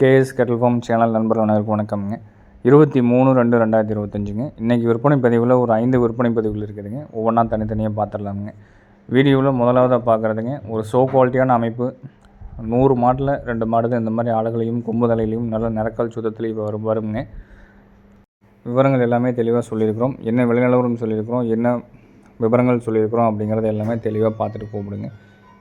KS kettle form channel நண்பர்கள் அனைவருக்கும் வணக்கம்ங்க. இருபத்தி மூணு ரெண்டு ரெண்டாயிரத்தி இருபத்தஞ்சுங்க. இன்றைக்கி விற்பனை பதிவில் ஒரு ஐந்து விற்பனை பதிவுகள் இருக்குதுங்க. ஒவ்வொன்றா தனித்தனியாக பார்த்துடலாமுங்க வீடியோவில் முதலாவதாக பார்க்குறதுங்க ஒரு ஷோ குவாலிட்டியான அமைப்பு நூறு மாட்டில் ரெண்டு மாடு இந்த மாதிரி ஆடுகளையும் கொம்புதலையிலையும் நல்ல நிறக்கால் சுத்தத்திலையும் வரும் வருங்க விவரங்கள் எல்லாமே தெளிவாக சொல்லியிருக்கிறோம். என்ன விளைநிலவரம் சொல்லியிருக்கிறோம் என்ன விவரங்கள் சொல்லியிருக்கிறோம் அப்படிங்கிறத எல்லாமே தெளிவாக பார்த்துட்டு கூப்பிடுங்க.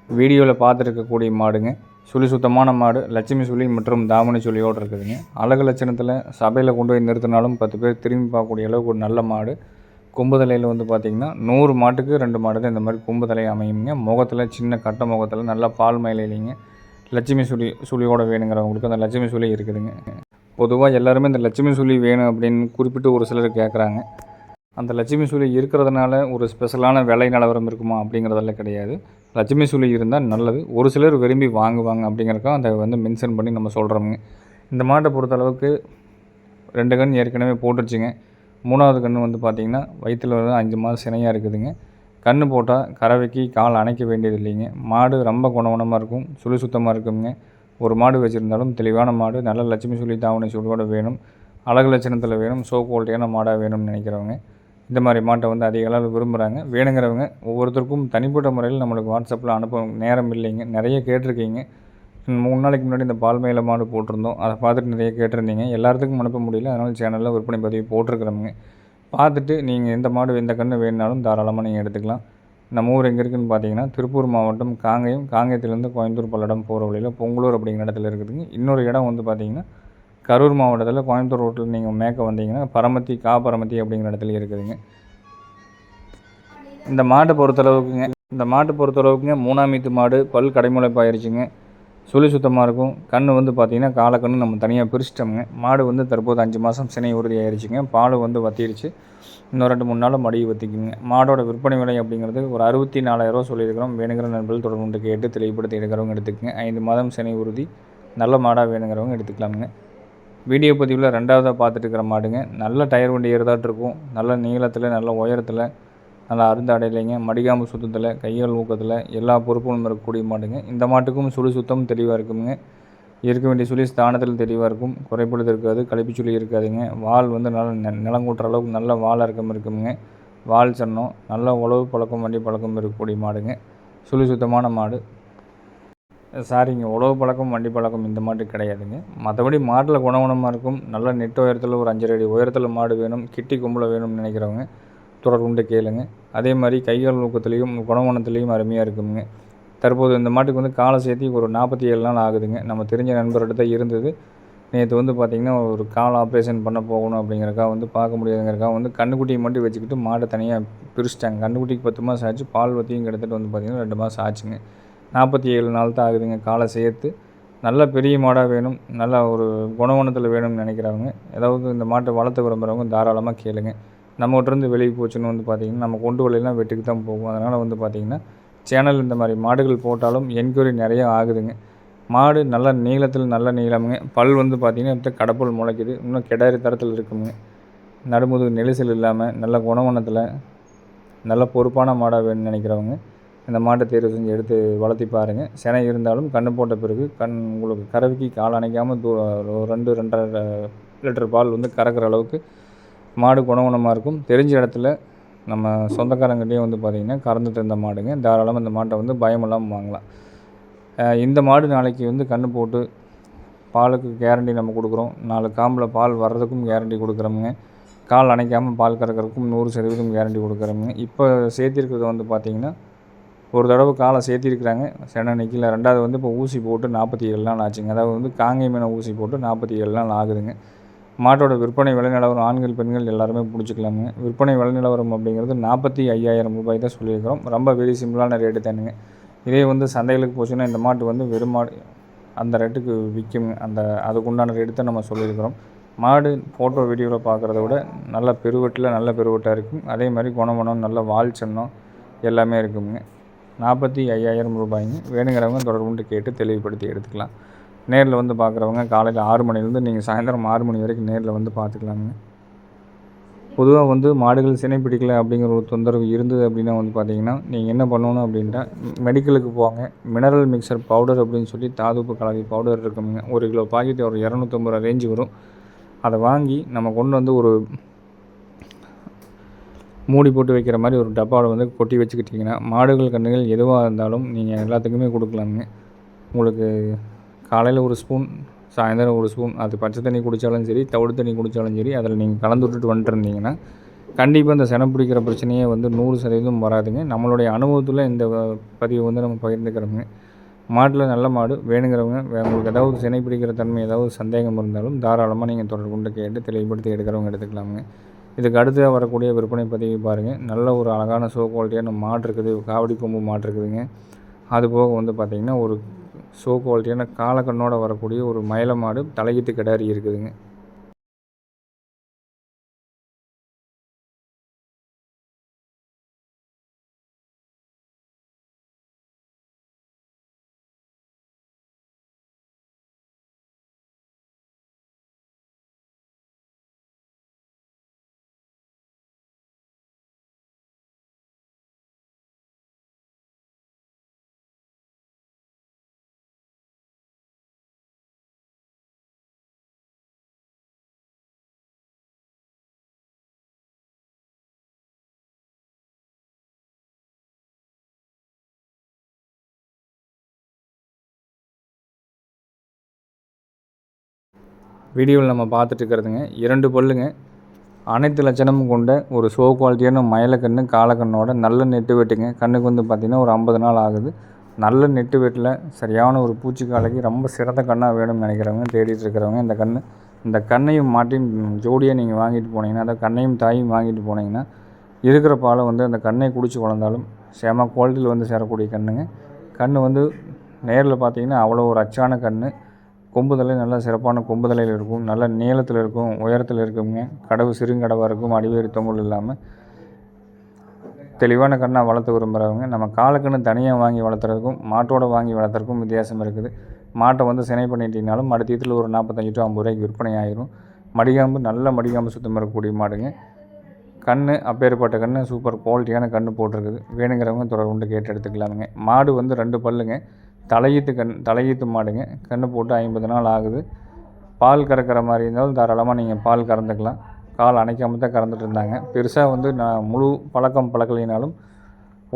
வீடியோவில் பார்த்துருக்கக்கூடிய மாடுங்க சுழி சுத்தமான மாடு லட்சுமி சுழி மற்றும் தாமணி சுழியோடு இருக்குதுங்க. அழகு லட்சணத்தில் சபையில் கொண்டு போய் நிறுத்தினாலும் பத்து பேர் திரும்பி பார்க்கக்கூடிய அளவுக்கு ஒரு நல்ல மாடு. கும்புதலையில் வந்து பார்த்திங்கன்னா நூறு மாட்டுக்கு ரெண்டு மாடு தான் இந்த மாதிரி கும்புதலை அமையுங்க. முகத்தில் சின்ன கட்ட முகத்தில் நல்லா பால் மயிலைங்க லட்சுமி சுழி சுழியோட வேணுங்கிறவங்களுக்கு அந்த லட்சுமி சுழி இருக்குதுங்க. பொதுவாக எல்லாருமே இந்த லட்சுமி சுழி வேணும் அப்படின்னு குறிப்பிட்டு ஒரு சிலர் கேட்குறாங்க அந்த லட்சுமி சுழி இருக்கிறதுனால ஒரு ஸ்பெஷலான விலை நிலவரம் இருக்குமா அப்படிங்கிறதெல்லாம் கிடையாது. லட்சுமி சூழி இருந்தால் நல்லது. ஒரு சிலர் விரும்பி வாங்குவாங்க அப்படிங்கிறக்காக அதை வந்து மென்ஷன் பண்ணி நம்ம சொல்கிறோமுங்க இந்த மாட்டை பொறுத்தளவுக்கு ரெண்டு கண் ஏற்கனவே போட்டுருச்சுங்க. மூணாவது கன்று வந்து பார்த்திங்கன்னா வயிற்றில் வந்து அஞ்சு மாதம் சினையாக இருக்குதுங்க. கன்று போட்டால் கறவைக்கு கால் அணைக்க வேண்டியது இல்லைங்க. மாடு ரொம்ப குணவனமாக இருக்கும் சுழி சுத்தமாக இருக்குங்க. ஒரு மாடு வச்சுருந்தாலும் தெளிவான மாடு நல்ல லட்சுமி சுழி தாவணி சுழியோட வேணும். அழகு லட்சணத்தில் வேணும் சோ குவாலிட்டியான மாடாக வேணும்னு நினைக்கிறவங்க. இந்த மாதிரி மாட்டை வந்து அதிக அளவில் விரும்புகிறாங்க வேணுங்கிறவங்க ஒவ்வொருத்தருக்கும் தனிப்பட்ட முறையில் நம்மளுக்கு வாட்ஸ்அப்பில் அனுப்ப நேரம் இல்லைங்க. நிறைய கேட்டிருக்கீங்க. மூணு நாளைக்கு முன்னாடி இந்த பால்மையில மாடு போட்டிருந்தோம். அதை பார்த்துட்டு நிறைய கேட்டிருந்தீங்க. எல்லாத்துக்கும் அனுப்ப முடியல. அதனால் சேனலில் விற்பனை பதிவு போட்டிருக்கிறோமுங்க பார்த்துட்டு நீங்கள் எந்த மாடு எந்த கன்று வேணுனாலும் தாராளமாக நீங்கள் எடுத்துக்கலாம். நம்ம ஊர் எங்கே இருக்குதுன்னு பார்த்தீங்கன்னா திருப்பூர் மாவட்டம் காங்கயம். காங்கயத்துலேருந்து கோயம்புத்தூர் பல்லடம் போகிற வழியில் பொங்கலூர் அப்படிங்கிற இடத்துல இருக்குதுங்க. இன்னொரு இடம் வந்து பார்த்திங்கன்னா கரூர் மாவட்டத்தில் கோயம்புத்தூர் ரோட்டில் நீங்கள் மேற்க வந்தீங்கன்னா பரமத்தி கா பரமத்தி அப்படிங்கிற இடத்துல இருக்குதுங்க. இந்த மாட்டை பொறுத்தளவுக்குங்க இந்த மாட்டை பொறுத்தளவுக்குங்க மூணாம் மீத்து மாடு பல் கடைமுளைப்பாயிருச்சுங்க. சுழி சுத்தமாக இருக்கும். கண் வந்து பார்த்திங்கன்னா காலக்கண்ணு நம்ம தனியாக பிரிச்சிட்டோமுங்க. மாடு வந்து தற்போது அஞ்சு மாதம் சினை உறுதி ஆயிடுச்சுங்க பால் வந்து வத்திருச்சு. இன்னும் ரெண்டு மூணு நாள் மடியை வத்திக்குங்க. மாடோட விற்பனை விலை அப்படிங்கிறது ஒரு அறுபத்தி நாலாயிரரூவா சொல்லியிருக்கிறோம். வேணுங்கிற நண்பர்கள் தொடர்பு கேட்டு தெளிவுபடுத்தி எடுக்கிறவங்க எடுத்துக்கங்க. ஐந்து மாதம் சினை உறுதி. நல்ல மாடாக வேணுங்கிறவங்க எடுத்துக்கலாமுங்க. வீடியோ பதிவில் ரெண்டாவதாக பார்த்துட்டுருக்கிற மாடுங்க. நல்ல டயர் வண்டி ஏறுதாட்டு இருக்கும் நல்ல நீளத்தில் நல்ல உயரத்தில் நல்லா அருந்து அடையிலைங்க மடிகாம்பு சுத்தத்தில் கையால் ஊக்கத்தில் எல்லா பொறுப்பும் இருக்கக்கூடிய மாடுங்க. இந்த மாட்டுக்கும் சுழி சுத்தம் தெளிவாக இருக்குங்க. இருக்க வேண்டிய சுழி ஸ்தானத்தில் தெளிவாக இருக்கும். குறைபடுது இருக்காது கழிப்பு சுழி இருக்காதுங்க. வால் வந்து நல்ல நிலங்கூட்டுற அளவுக்கு நல்ல வால் இறக்கம் இருக்குங்க. வால் சன்னம் நல்ல உழவு பழக்கம் வண்டி பழக்கம் இருக்கக்கூடிய மாடுங்க. சுழி சுத்தமான மாடு. சாரிங்க உழவு பழக்கம் வண்டி பழக்கம் இந்த மாட்டு கிடையாதுங்க. மற்றபடி மாட்டில் குணகுணமாக இருக்கும். நல்ல நெட் உயரத்தில் ஒரு அஞ்சரை அடி உயரத்தில் மாடு வேணும். கிட்டி கும்பல வேணும்னு நினைக்கிறவங்க தொடர்புண்டு கேளுங்க. அதே மாதிரி கைகால் ஊக்கத்துலேயும் குணகுணத்துலேயும் அருமையாக இருக்குங்க. தற்போது இந்த மாட்டுக்கு வந்து காலை சேர்த்தி ஒரு நாற்பத்தி ஏழு நாள் ஆகுதுங்க. நம்ம தெரிஞ்ச நண்பர்கிட்ட தான் இருந்தது. நேற்று வந்து பார்த்திங்கன்னா ஒரு கால் ஆப்ரேஷன் பண்ண போகணும் அப்படிங்கிறக்கா வந்து பார்க்க முடியாதுங்கிறக்கா வந்து கண்ணுக்குட்டியை மட்டும் வச்சுக்கிட்டு மாடை தனியாக பிரிச்சிட்டாங்க. கண்ணுக்குட்டிக்கு பத்து மாதம் ஆச்சு. பால் வத்தியும் கிட்டத்தட்ட வந்து பார்த்திங்கன்னா ரெண்டு மாதம் ஆச்சுங்க. நாற்பத்தி ஏழு நாள் தான் ஆகுதுங்க. காலை சேர்த்து நல்ல பெரிய மாடாக வேணும். நல்ல ஒரு குணவனத்தில் வேணும்னு நினைக்கிறவங்க ஏதாவது இந்த மாட்டை வளர்த்து விரும்புகிறவங்க தாராளமாக கேளுங்க. நம்மகிட்டருந்து வெளியே போச்சுன்னு வந்து பார்த்திங்கன்னா நம்ம கொண்டு வழியெல்லாம் வெட்டுக்கு தான் போகும் அதனால் வந்து பார்த்திங்கன்னா சேனல் இந்த மாதிரி மாடுகள் போட்டாலும் என்கொயரி நிறையா ஆகுதுங்க. மாடு நல்ல நீளத்தில் நல்ல நீளமுங்க. பல் வந்து பார்த்திங்கன்னா இப்போ கடப்பல் முளைக்குது. இன்னும் கிடாரி தரத்தில் இருக்குங்க. நடுமுது நெரிசல் இல்லாமல் நல்ல குணவனத்தில் நல்ல பொறுப்பான மாடாக வேணும்னு நினைக்கிறவங்க இந்த மாட்டை தேர்வு செஞ்சு எடுத்து வளர்த்தி பாருங்கள் சினை இருந்தாலும் கன்று போட்ட பிறகு கண் உங்களுக்கு கறவைக்கு கால் அணைக்காமல் தூ ரெண்டு ரெண்டரை லிட்டர் பால் வந்து கறக்கிற அளவுக்கு மாடு குணகுணமாக இருக்கும். தெரிஞ்ச இடத்துல நம்ம சொந்தக்காரங்கிட்டையும் வந்து பார்த்திங்கன்னா கறந்துட்டு இருந்த மாடுங்க. தாராளமாக இந்த மாட்டை வந்து பயம் இல்லாமல் வாங்கலாம். இந்த மாடு நாளைக்கு வந்து கன்று போட்டு பாலுக்கு கேரண்டி நம்ம கொடுக்குறோம். நாலு காம்பில் பால் வர்றதுக்கும் கேரண்டி கொடுக்குறோமுங்க. கால் அணைக்காமல் பால் கறக்கிறதுக்கும் நூறு சதவீதம் கேரண்டி கொடுக்குறோமுங்க. இப்போ சேர்த்திருக்கிறது வந்து பார்த்திங்கன்னா ஒரு தடவை காலை சேர்த்திருக்கிறாங்க. சென நிற்கல ரெண்டாவது வந்து இப்போ ஊசி போட்டு நாற்பத்தி ஏழு நாள் ஆச்சுங்க. அதாவது வந்து காங்கை மீன ஊசி போட்டு நாற்பத்தி ஏழு நாள் ஆகுதுங்க. மாட்டோட விற்பனை விலை நிலவரம் ஆண்கள் பெண்கள் எல்லாருமே பிடிச்சிக்கலாமுங்க விற்பனை விலை நிலவரம் அப்படிங்கிறது நாற்பத்தி ஐயாயிரம் ரூபாய் தான் சொல்லியிருக்கிறோம். ரொம்ப வெரி சிம்பிளான ரேட்டு தானுங்க. இதே வந்து சந்தைகளுக்கு போச்சுன்னா இந்த மாட்டு வந்து வெறும் மாடு அந்த ரேட்டுக்கு விற்கும் அந்த அதுக்குண்டான ரேட்டு தான் நம்ம சொல்லியிருக்கிறோம். மாடு ஃபோட்டோ வீடியோவில் பார்க்குறத விட நல்ல பெருவெட்டில் நல்ல பெருவெட்டாக இருக்கும். அதே மாதிரி குணமணம் நல்ல வால் சன்னம் எல்லாமே இருக்குங்க. நாற்பத்தி ஐயாயிரம் ரூபாய்ங்க வேணுங்கிறவங்க தொடர்புண்டு கேட்டு தெளிவுபடுத்தி எடுத்துக்கலாம். நேரில் வந்து பார்க்குறவங்க காலையில் ஆறு மணிலேருந்து நீங்கள் சாயந்தரம் ஆறு மணி வரைக்கும் நேரில் வந்து பார்த்துக்கலாங்க பொதுவாக வந்து மாடுகள் சினை பிடிக்கல அப்படிங்கிற ஒரு தொந்தரவு இருந்தது அப்படின்னா வந்து பார்த்தீங்கன்னா நீங்கள் என்ன பண்ணணும் அப்படின்ட்டா மெடிக்கலுக்கு போங்க. மினரல் மிக்சர் பவுடர் அப்படின்னு சொல்லி தாதுப்பு கலவை பவுடர் இருக்குங்க. ஒரு கிலோ பாக்கெட் ஒரு இரநூத்தம்பது ரூபா ரேஞ்சு வரும். அதை வாங்கி நம்ம கொண்டு வந்து ஒரு மூடி போட்டு வைக்கிற மாதிரி ஒரு டப்பாவில் வந்து கொட்டி வச்சுக்கிட்டிங்கன்னா மாடுகள் கன்றுகள் எதுவாக இருந்தாலும் நீங்கள் எல்லாத்துக்குமே கொடுக்கலாங்க. உங்களுக்கு காலையில் ஒரு ஸ்பூன் சாயந்தரம் ஒரு ஸ்பூன் அது பச்சை தண்ணி குடித்தாலும் சரி தவிடு தண்ணி குடித்தாலும் சரி அதில் நீங்கள் கலந்து விட்டுட்டு வந்துட்டு இருந்தீங்கன்னா கண்டிப்பாக இந்த செனம் பிடிக்கிற பிரச்சனையே வந்து நூறு சதவீதம் வராதுங்க. நம்மளுடைய அனுபவத்தில் இந்த பதிவை வந்து நம்ம பகிர்ந்துக்கிறோங்க. மாட்டில் நல்ல மாடு வேணுங்கிறவங்க உங்களுக்கு ஏதாவது சினை பிடிக்கிற தன்மை ஏதாவது சந்தேகம் இருந்தாலும் தாராளமாக நீங்கள் தொடர்பு கொண்டு கேட்டு தெளிவுபடுத்தி எடுக்கிறவங்க எடுத்துக்கலாமுங்க இதுக்கு அடுத்து வரக்கூடிய விற்பனை பதிவு பாருங்கள் நல்ல ஒரு அழகான ஷோ குவாலிட்டியான மாடு இருக்குது. காவடி கொம்பு மாடு இருக்குதுங்க. அது போக வந்து பார்த்திங்கன்னா ஒரு ஷோ குவாலிட்டியான காலக்கண்ணோடு வரக்கூடிய ஒரு மயில மாடு தலையீட்டு கிடாரி இருக்குதுங்க. வீடியோவில் நம்ம பார்த்துட்ருக்கிறதுங்க இரண்டு பல்லுங்க. அனைத்து லட்சணமும் கொண்ட ஒரு ஷோ குவாலிட்டியான மயிலக்கண்ணு காலக்கண்ணோட நல்ல நெட்டு வெட்டுங்க. கண்ணுக்கு வந்து பார்த்திங்கன்னா ஒரு ஐம்பது நாள் ஆகுது. நல்ல நெட்டு வெட்டில் சரியான ஒரு பூச்சிக்காலைக்கு ரொம்ப சிறந்த கண்ணாக வேணும்னு நினைக்கிறவங்க தேடிட்டு இருக்கிறவங்க இந்த கண் இந்த கண்ணையும் மாட்டி ஜோடியாக நீங்கள் வாங்கிட்டு போனீங்கன்னா அந்த கண்ணையும் தாயும் வாங்கிட்டு போனீங்கன்னா இருக்கிற பாலை வந்து அந்த கண்ணை குடிச்சு வளர்ந்தாலும் சேம குவாலிட்டியில் வந்து சேரக்கூடிய கண்ணுங்க. கண் வந்து நேரில் பார்த்தீங்கன்னா அவ்வளோ ஒரு அச்சான கண் கொம்புதலை நல்லா சிறப்பான கொம்புதலையில் இருக்கும். நல்ல நீளத்தில் இருக்கும் உயரத்தில் இருக்குங்க கடவு சிறுங்கடவாக இருக்கும் அடிவேறு தொங்கல் இல்லாமல் தெளிவான கண்ணாக வளர்த்து விரும்புகிறவங்க நம்ம காலுக்குன்னு தனியாக வாங்கி வளர்த்துறதுக்கும் மாட்டோட வாங்கி வளர்த்துறதுக்கும் வித்தியாசம் இருக்குது. மாட்டை வந்து சினை பண்ணிட்டீங்கனாலும் அடுத்த ஒரு நாற்பத்தஞ்சு டு ஐம்பது ரூபாய்க்கு விற்பனை ஆயிரும். மடிகாம்பு நல்ல மடிகாம்பு சுத்தம் இருக்கக்கூடிய மாடுங்க. கண் அப்பேற்பட்ட கண் சூப்பர் குவாலிட்டியான கண் போட்டிருக்குது. வேணுங்கிறவங்க தொடர்பு கொண்டு கேட்டு எடுத்துக்கலாமுங்க. மாடு வந்து ரெண்டு பல்லுங்க. தலையீத்து கண் தலையீத்து மாடுங்க. கன்று போட்டு ஐம்பது நாள் ஆகுது. பால் கறக்கிற மாதிரி இருந்தாலும் தாராளமாக நீங்கள் பால் கறந்துக்கலாம். கால் அணைக்காமல் தான் கறந்துட்டு இருந்தாங்க. பெருசாக வந்து நான் முழு பழக்கம் பழக்கலைனாலும்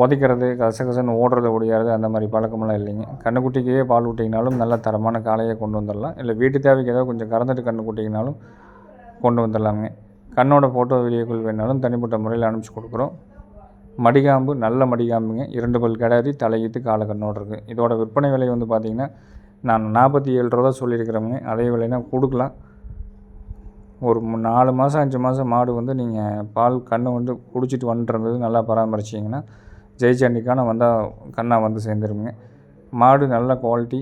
உதைக்கிறது கசகசன்னு ஓடுறது ஒடியாது அந்த மாதிரி பழக்கமெல்லாம் இல்லைங்க. கண்ணுக்குட்டிக்கே பால் விட்டிங்கனாலும் நல்ல தரமான காலையை கொண்டு வந்துடலாம். இல்லை வீட்டு தேவைக்கு ஏதாவது கொஞ்சம் கறந்துட்டு கண்ணு குட்டிங்கனாலும் கொண்டு வந்துடலாமுங்க. கண்ணோட ஃபோட்டோ வீடியோக்கள் வேணாலும் தனிப்பட்ட முறையில் அனுப்பிச்சி கொடுக்குறோம். மடிகாம்பு நல்ல மடிகாம்புங்க. இரண்டு பல் கிடாரி தலையீத்து காலக்கண்ணோடு இருக்குது இதோட விற்பனை விலை வந்து பார்த்திங்கன்னா நான் நாற்பத்தி ஏழு ரூபா தான் சொல்லியிருக்கிறவங்க அதே விலைனா கொடுக்கலாம். ஒரு நாலு மாதம் அஞ்சு மாதம் மாடு வந்து நீங்கள் பால் கண்ணை வந்து குடிச்சிட்டு வந்துட்டு நல்லா பராமரிச்சிங்கன்னா ஜெயிச்சண்டிக்கான வந்தால் கண்ணாக வந்து சேர்ந்துருங்க மாடு நல்ல குவாலிட்டி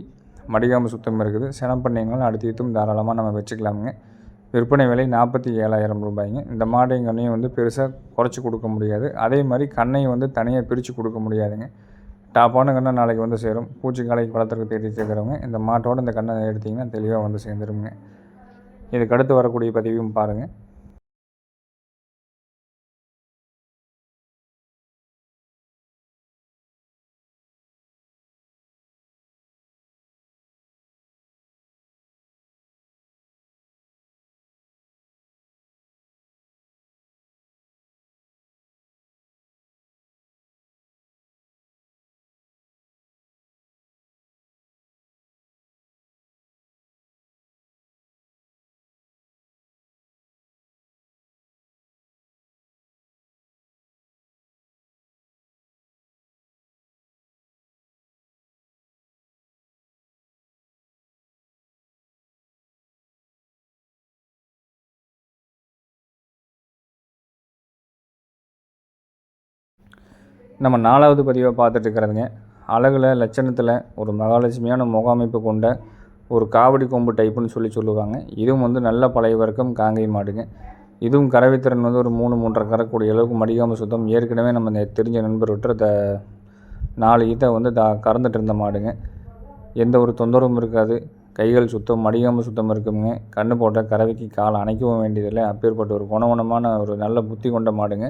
மடிகாம்பு சுத்தம் இருக்குது. சினம் பண்ணிங்கனாலும் அடுத்த தாராளமாக நம்ம வச்சுக்கலாமுங்க. விற்பனை விலை நாற்பத்தி ஏழாயிரம் ரூபாய்ங்க. இந்த மாட்டையும் கண்ணையும் வந்து பெருசாக குறைச்சி கொடுக்க முடியாது. அதே மாதிரி கண்ணையும் வந்து தனியாக பிரித்து கொடுக்க முடியாதுங்க. டாப்பான கண்ணை நாளைக்கு வந்து சேரும். பூச்சிக்காலைக்கு வளர்த்துறதுக்கு தேடி இருக்கிறவங்க இந்த மாட்டோட இந்த கண்ணை எடுத்திங்கன்னா தெளிவாக வந்து சேர்ந்துருங்க. இதுக்கு அடுத்து வரக்கூடிய பதிவையும் பாருங்கள் நம்ம நாலாவது பதிவாக பார்த்துட்ருக்கிறதுங்க அழகில் லட்சணத்தில் ஒரு மகாலட்சுமியான முகாமைப்பு கொண்ட ஒரு காவடி கொம்பு டைப்புன்னு சொல்லி சொல்லுவாங்க. இதுவும் வந்து நல்ல பழைய வர்க்கம் காங்கை மாடுங்க. இதுவும் கறவைத்திறன் வந்து ஒரு மூணு மூன்றரை கறக்கூடிய அளவுக்கு மடிக்காமல் சுத்தம். ஏற்கனவே நம்ம தெரிஞ்ச நண்பர் விட்டு த நாலு ஈத்தை வந்து த கறந்துட்டு இருந்த மாடுங்க. எந்த ஒரு தொந்தரவும் இருக்காது. கைகள் சுத்தம் மடிகாமல் சுத்தம் இருக்குங்க. கண்ணு போட்ட கறவைக்கு கால் அணைக்கவும் வேண்டியதில்லை. அப்பேற்பட்ட ஒரு குணகுணமான ஒரு நல்ல புத்தி கொண்ட மாடுங்க.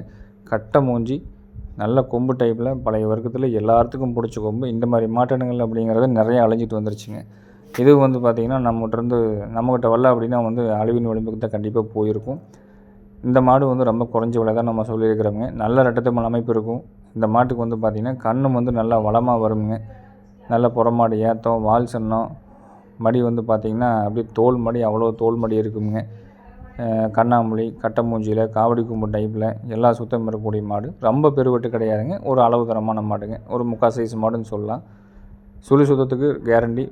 கட்டை மூஞ்சி நல்ல கொம்பு டைப்பில் பழைய வர்க்கத்தில் எல்லாத்துக்கும் பிடிச்ச கொம்பு. இந்த மாதிரி மாட்டினங்கள் அப்படிங்கிறது நிறைய அழிஞ்சிட்டு வந்துருச்சுங்க. இது வந்து பார்த்திங்கன்னா நம்மகிட்டருந்து நம்மக்கிட்ட வரல அப்படின்னா வந்து அழிவின் விளிம்புக்கு தான் கண்டிப்பாக போயிருக்கும். இந்த மாடு வந்து ரொம்ப குறைஞ்ச விலை தான் நம்ம சொல்லியிருக்கிறோங்க. நல்ல ரெட்டத்தமிழ் அமைப்பு இருக்கும். இந்த மாட்டுக்கு வந்து பார்த்திங்கன்னா கண்ணும் வந்து நல்லா வளமாக வருங்க. நல்ல புறமாடு ஏத்தம் வால் சன்னம் மடி வந்து பார்த்திங்கன்னா அப்படியே தோல் மடி அவ்வளோ தோல் மடி இருக்குங்க. கண்ணாமூலி கட்டை மூஞ்சியில் காவடி கும்பு டைப்பில் எல்லா சுத்தம் இருக்கக்கூடிய மாடு. ரொம்ப பெருவெட்டு கிடையாதுங்க. ஒரு அளவு தரமான மாடுங்க. ஒரு முக்கால் சைஸ் மாடுன்னு சொல்லலாம். சுழி சுத்தத்துக்கு கேரண்டி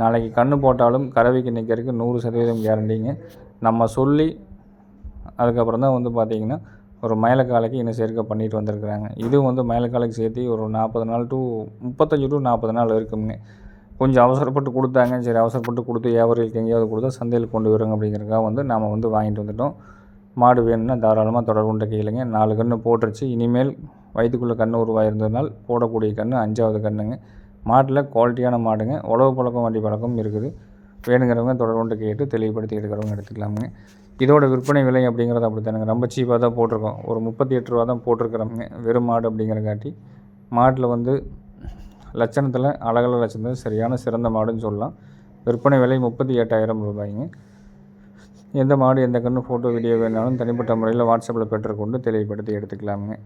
நாளைக்கு கண்ணு போட்டாலும் கறவைக்கு நிற்கிறதுக்கு நூறு சதவீதம் கேரண்டிங்க நம்ம சொல்லி அதுக்கப்புறம் தான் வந்து பார்த்திங்கன்னா ஒரு மயிலக்காலைக்கு இன்னும் சேர்க்கை பண்ணிட்டு வந்திருக்கிறாங்க. இதுவும் வந்து மயிலக்காலைக்கு சேர்த்து ஒரு நாற்பது நாள் டு முப்பத்தஞ்சு டு நாற்பது நாள் இருக்குங்க கொஞ்சம் அவசரப்பட்டு கொடுத்தாங்க. சரி அவசரப்பட்டு கொடுத்து வியாபாரிகளுக்கு எங்கேயாவது கொடுத்தா சந்தையில் கொண்டு வருங்க அப்படிங்கிறதுக்காக வந்து நாம் வந்து வாங்கிட்டு வந்துட்டோம். மாடு வேணும்னா தாராளமாக தொடர்புண்ட கொண்டு கேளுங்க. நாலு கன்று போட்டுருச்சு. இனிமேல் வயிற்றுக்குள்ளே கன்று உருவாயிருந்ததுனால் போடக்கூடிய கன்று அஞ்சாவது கன்றுங்க மாட்டில் குவாலிட்டியான மாடுங்க. உழவு பழக்கம் வண்டி பழக்கம் இருக்குது. வேணுங்கிறவங்க தொடர்புண்டு கேட்டு தெளிவுபடுத்தி எடுக்கிறவங்க எடுத்துக்கலாமுங்க. இதோட விற்பனை விலை அப்படிங்கிறது அப்படி தானுங்க ரொம்ப சீப்பாக தான் போட்டிருக்கோம். ஒரு முப்பத்தி எட்டு ரூபா தான் போட்டிருக்கிறோமுங்க. வெறும் மாடு அப்படிங்கிற காட்டி மாட்டில் வந்து லட்சணத்தில் அழகல லட்சணத்தில் சரியான சிறந்த மாடுன்னு சொல்லலாம். விற்பனை விலை முப்பத்தி எட்டாயிரம் ரூபாய்ங்க. எந்த மாடு எந்த கன்று ஃபோட்டோ வீடியோ வேணாலும் தனிப்பட்ட முறையில் வாட்ஸ்அப்பில் பெற்றுக்கொண்டு தெளிவுபடுத்தி எடுத்துக்கலாமுங்க.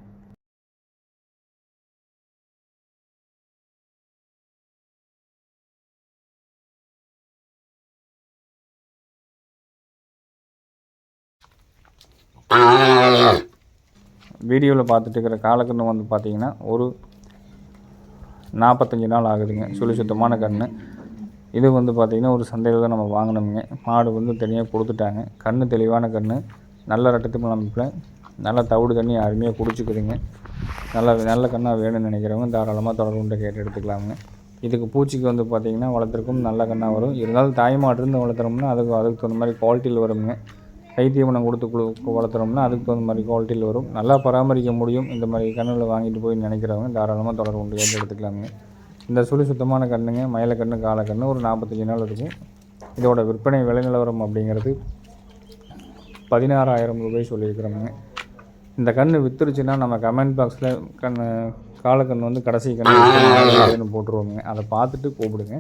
வீடியோவில் பார்த்துட்டு இருக்கிற காலக்கன்று வந்து பார்த்தீங்கன்னா ஒரு நாற்பத்தஞ்சு நாள் ஆகுதுங்க. சுழி சுத்தமான கன்று இது வந்து பார்த்திங்கன்னா ஒரு சந்தையில் தான் நம்ம வாங்கினோமுங்க. மாடு வந்து தனியாக கொடுத்துட்டாங்க. கன்று தெளிவான கன்று நல்ல ரட்டத்துக்கு அமைப்பில் நல்லா தவிடு தண்ணி அருமையாக குடிச்சிக்குதுங்க. நல்ல நல்ல கண்ணாக வேணும்னு நினைக்கிறவங்க தாராளமாக தொடர்புண்ட கேட்டு எடுத்துக்கலாமுங்க. இதுக்கு பூச்சிக்கு வந்து பார்த்திங்கன்னா வளர்த்துருக்கும் நல்ல கண்ணாக வரும். இருந்தாலும் தாய் மாடு வளர்த்துறோம்னா அதுக்கு அதுக்கு தகுந்த மாதிரி குவாலிட்டியில் வருங்க கைத்தீவனம் கொடுத்து குழு வளர்த்துறோம்னா அதுக்கு தகுந்த மாதிரி குவாலிட்டியில் வரும். நல்லா பராமரிக்க முடியும். இந்த மாதிரி கண்ணுகளை வாங்கிட்டு போய் நினைக்கிறவங்க தாராளமாக தொடர்பு கொண்டு கேட்டு எடுத்துக்கலாமுங்க இந்த சுழி சுத்தமான கண்ணுங்க மயிலக்கண்ணு காலக்கண்ணு ஒரு நாற்பத்தஞ்சு நாள் இருக்கும். இதோட விற்பனை விலை நிலவரம் அப்படிங்கிறது பதினாறாயிரம் ரூபாய் சொல்லியிருக்கிறோமுங்க. இந்த கன்று வித்துருச்சுன்னா நம்ம கமெண்ட் பாக்ஸில் கண் காலக்கன்று வந்து கடைசி கன்று போட்டுருவோங்க. அதை பார்த்துட்டு கூப்பிடுங்க.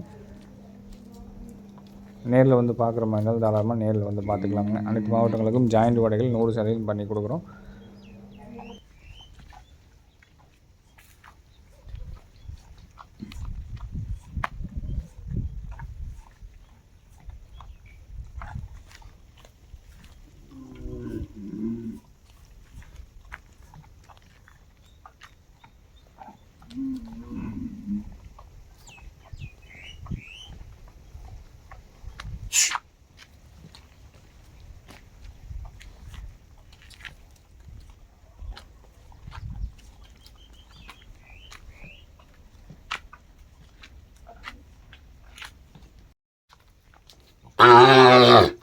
நேரில் வந்து பார்க்குற மாதிரி இருந்தால் தாராளமாக நேரில் வந்து பார்த்துக்கலாமுங்க. அனைத்து மாவட்டங்களுக்கும் ஜாயிண்ட் வடைகள் நூறு சதவீதம் பண்ணி கொடுக்குறோம். ああ。